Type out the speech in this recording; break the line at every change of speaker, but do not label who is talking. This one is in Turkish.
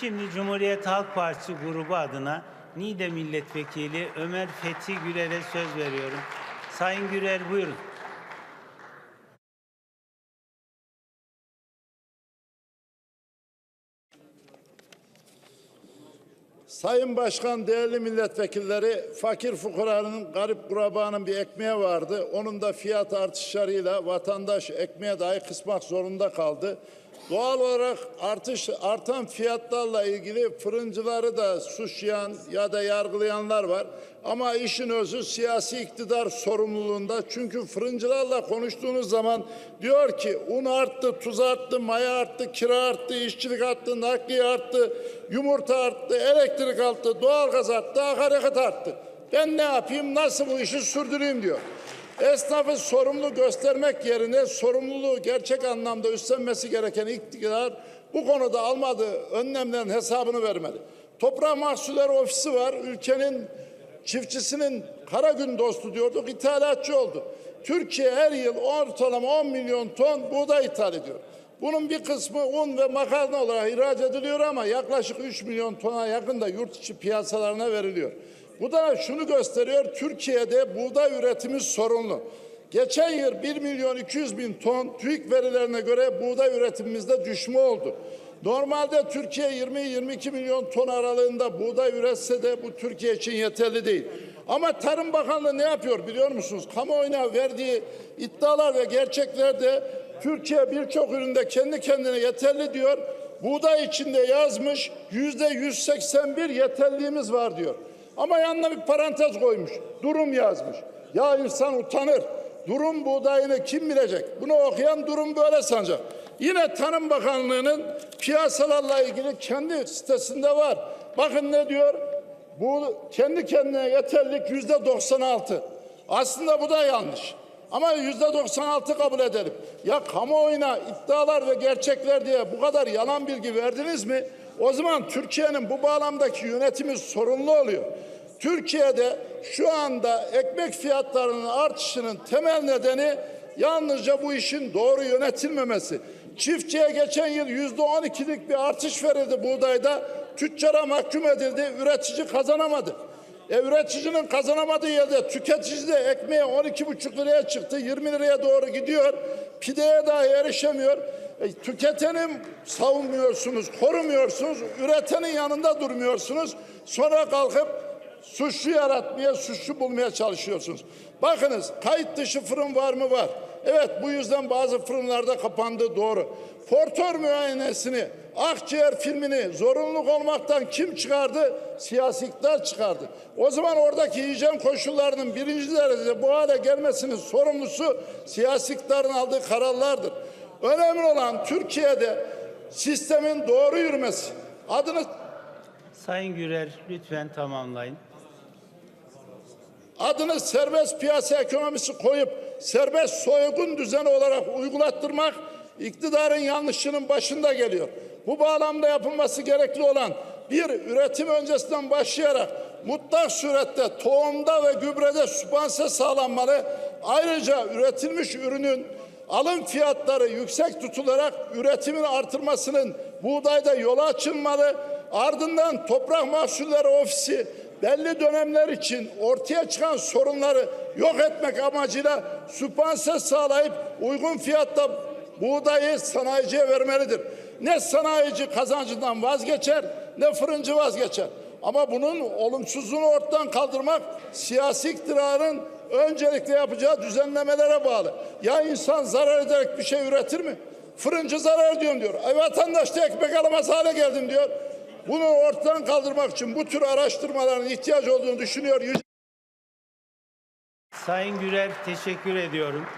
Şimdi Cumhuriyet Halk Partisi grubu adına Niğde Milletvekili Ömer Fethi Gürer'e söz veriyorum. Sayın Gürer buyurun.
Sayın Başkan, değerli milletvekilleri, fakir fukaranın, garip kurabanın bir ekmeği vardı. Onun da fiyat artışlarıyla vatandaş ekmeğe dahi kısmak zorunda kaldı. Doğal olarak artış artan fiyatlarla ilgili fırıncıları da suçlayan ya da yargılayanlar var. Ama işin özü siyasi iktidar sorumluluğunda. Çünkü fırıncılarla konuştuğunuz zaman diyor ki un arttı, tuz arttı, maya arttı, kira arttı, işçilik arttı, nakliye arttı, yumurta arttı, elektrik arttı, doğalgaz arttı, akaryakıt arttı. Ben ne yapayım, nasıl bu işi sürdüreyim diyor. Esnafı sorumlu göstermek yerine sorumluluğu gerçek anlamda üstlenmesi gereken iktidar bu konuda almadığı önlemlerin hesabını vermeli. Toprak Mahsulleri Ofisi var. Ülkenin çiftçisinin kara gün dostu diyorduk. ithalatçı oldu. Türkiye her yıl ortalama 10 milyon ton buğday ithal ediyor. Bunun bir kısmı un ve makarna olarak ihraç ediliyor ama yaklaşık 3 milyon tona yakın da yurt içi piyasalarına veriliyor. Bu da şunu gösteriyor, Türkiye'de buğday üretimi sorunlu. Geçen yıl 1 milyon 200 bin ton TÜİK verilerine göre buğday üretimimizde düşme oldu. Normalde Türkiye 20-22 milyon ton aralığında buğday üretse de bu Türkiye için yeterli değil. Ama Tarım Bakanlığı ne yapıyor biliyor musunuz? Kamuoyuna verdiği iddialar ve gerçeklerde Türkiye birçok üründe kendi kendine yeterli diyor. Buğday içinde yazmış yüzde 181 yeterliğimiz var diyor. Ama yanına bir parantez koymuş. Durum yazmış. Ya insan utanır. Durum buğdayını kim bilecek? Bunu okuyan durum böyle sanacak. Yine Tarım Bakanlığı'nın piyasalarla ilgili kendi sitesinde var. Bakın ne diyor? Bu kendi kendine yeterlik yüzde 96. Aslında bu da yanlış. Ama yüzde 96 kabul edelim. Ya kamuoyuna iddialar ve gerçekler diye bu kadar yalan bilgi verdiniz mi? O zaman Türkiye'nin bu bağlamdaki yönetimi sorunlu oluyor. Türkiye'de şu anda ekmek fiyatlarının artışının temel nedeni yalnızca bu işin doğru yönetilmemesi. Çiftçiye geçen yıl yüzde on ikilik bir artış verildi buğdayda. Tüccara mahkum edildi. Üretici kazanamadı. E, üreticinin kazanamadığı yerde tüketici de ekmeğe 12,5 liraya çıktı. 20 liraya doğru gidiyor. Pideye dahi erişemiyor. E, tüketeni savunmuyorsunuz, korumuyorsunuz. Üretenin yanında durmuyorsunuz. Sonra kalkıp suçlu yaratmaya, suçlu bulmaya çalışıyorsunuz. Bakınız kayıt dışı fırın var mı? Var. Evet bu yüzden bazı fırınlarda kapandı doğru. Portör müayenesini, akciğer filmini zorunluluk olmaktan kim çıkardı? Siyasi iktidar çıkardı. O zaman oradaki hijyen koşullarının birinci derecede bu hale gelmesinin sorumlusu siyasi iktidarın aldığı kararlardır. Önemli olan Türkiye'de sistemin doğru yürümesi. Adını
Sayın Gürer lütfen tamamlayın.
adını serbest piyasa ekonomisi koyup serbest soygun düzeni olarak uygulattırmak iktidarın yanlışının başında geliyor. Bu bağlamda yapılması gerekli olan bir üretim öncesinden başlayarak mutlak surette tohumda ve gübrede sübvanse sağlanmalı. Ayrıca üretilmiş ürünün alım fiyatları yüksek tutularak üretimin artırmasının buğdayda yola açılmalı. Ardından Toprak Mahsulleri Ofisi belli dönemler için ortaya çıkan sorunları yok etmek amacıyla sübvanse sağlayıp uygun fiyatta buğdayı sanayiciye vermelidir. Ne sanayici kazancından vazgeçer ne fırıncı vazgeçer. Ama bunun olumsuzluğunu ortadan kaldırmak siyasi iktidarın öncelikle yapacağı düzenlemelere bağlı. Ya insan zarar ederek bir şey üretir mi? Fırıncı zarar ediyorum diyor. E vatandaş da ekmek alamaz hale geldim diyor. Bunu ortadan kaldırmak için bu tür araştırmaların ihtiyaç olduğunu düşünüyor.
Sayın Gürer teşekkür ediyorum.